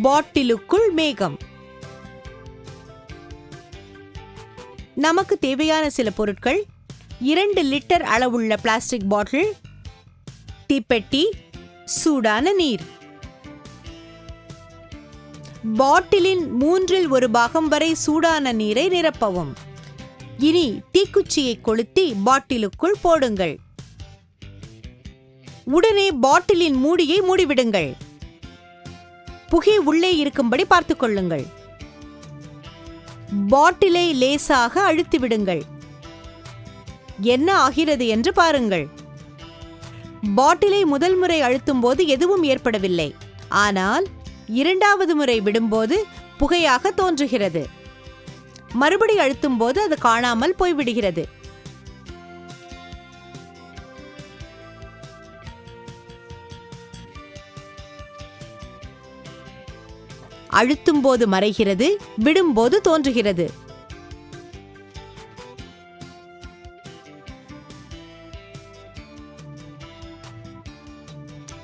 பாட்டிலுக்குள் மேகம். நமக்கு தேவையான சில பொருட்கள் இரண்டு லிட்டர் அளவுள்ள பிளாஸ்டிக் பாட்டில் தீப்பெட்டி சூடான நீர். பாட்டிலின் மூன்றில் ஒரு பாகம் வரை சூடான நீரை நிரப்பவும். இனி தீக்குச்சியை கொளுத்தி பாட்டிலுக்குள் போடுங்கள். உடனே பாட்டிலின் மூடியை மூடிவிடுங்கள். புகை உள்ளே இருக்கும்படி பார்த்துக் கொள்ளுங்கள் பாட்டிலை லேசாக அழுத்தி விடுங்கள் என்ன ஆகிறது என்று பாருங்கள். பாட்டிலை முதல் முறை அழுத்தும் போது எதுவும் ஏற்படவில்லை. ஆனால் இரண்டாவது முறை விடும்போது புகையாக தோன்றுகிறது. மறுபடி அழுத்தும் போது அது காணாமல் போய்விடுகிறது. அழுத்தும் போது மறைகிறது விடும்போது தோன்றுகிறது.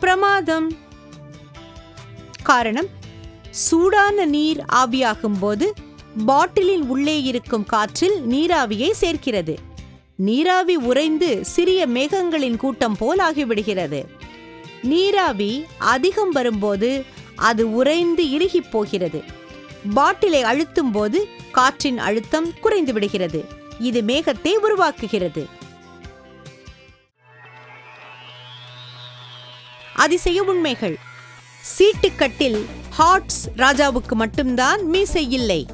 பிரமாதம். காரணம் சூடான நீர் ஆவியாகும் போது பாட்டிலின் உள்ளே இருக்கும் காற்றில் நீராவியை சேர்க்கிறது. நீராவி உறைந்து சிறிய மேகங்களின் கூட்டம் போல் ஆகிவிடுகிறது. நீராவி அதிகம் வரும்போது அது உறைந்து இறுகி போகிறது. பாட்டிலை அழுத்தும் போது காற்றின் அழுத்தம் குறைந்து விடுகிறது. இது மேகத்தை உருவாக்குகிறது. அதிசய உண்மைகள். சீட்டுக்கட்டில் ஹார்ட்ஸ் ராஜாவுக்கு மட்டும்தான் மீசை இல்லை.